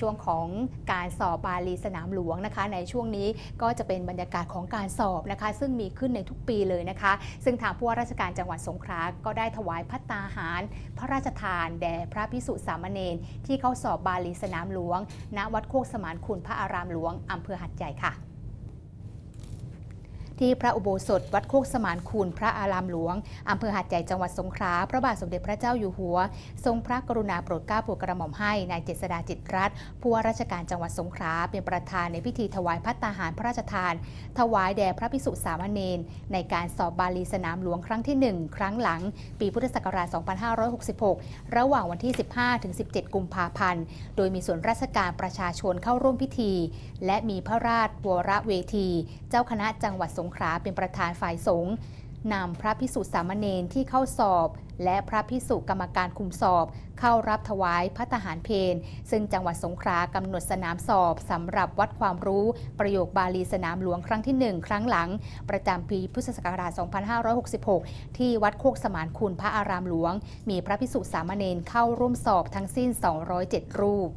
ช่วงของการสอบบาลีสนามหลวงนะคะ ในช่วงนี้ก็จะเป็นบรรยากาศของการสอบนะคะ ซึ่งมีขึ้นในทุกปีเลยนะคะ ซึ่งทางผู้ว่าราชการจังหวัดสงขลาก็ได้ถวายพัตตาหาร พระราชทาน แด่พระพิสุสามเณรที่เข้าสอบบาลีสนามหลวง ณวัดโคกสมานคุณพระอารามหลวงอำเภอหัดใหญ่ค่ะ ที่พระอุโบสถวัดโคกสมานคุณพระอารามหลวงอำเภอหัดใหญ่จังหวัดสงขลาพระบาทสมเด็จพระเจ้าอยู่หัว ทรงพระกรุณาโปรดเกล้าโปรดกระหม่อมให้นายเจษดาจิตรัตน์ผู้ว่าราชการจังหวัดสงขลาเป็นประธานในพิธีถวายพัตตาหารพระราชทาน ถวายแด่พระพิสุสามเณรในการสอบบาลีสนามหลวงครั้งที่ 1 ครั้งหลัง ปีพุทธศักราช 2566 ระหว่างวันที่ 15ถึง17 กุมภาพันธ์โดยมีส่วนราชการประชาชนเข้าร่วมพิธี และมีพระราชวรเวที เจ้าคณะจังหวัดสงขลาเป็นประธานฝ่ายสงฆ์นำพระพิสุสามเณรที่เข้าสอบ และพระพิสุกรรมการคุมสอบ เข้ารับถวายพระทหารเพนซึ่งจังหวัดสงขลากำหนดสนามสอบสำหรับวัดความรู้ ประโยคบาลีสนามหลวงครั้งที่ 1 ครั้งหลัง ประจำปีพุทธศักราช 2566 ที่วัดโคกสมานคุณพระอารามหลวง มีพระพิสุสามเณรเข้าร่วมสอบทั้งสิ้น 207 รูป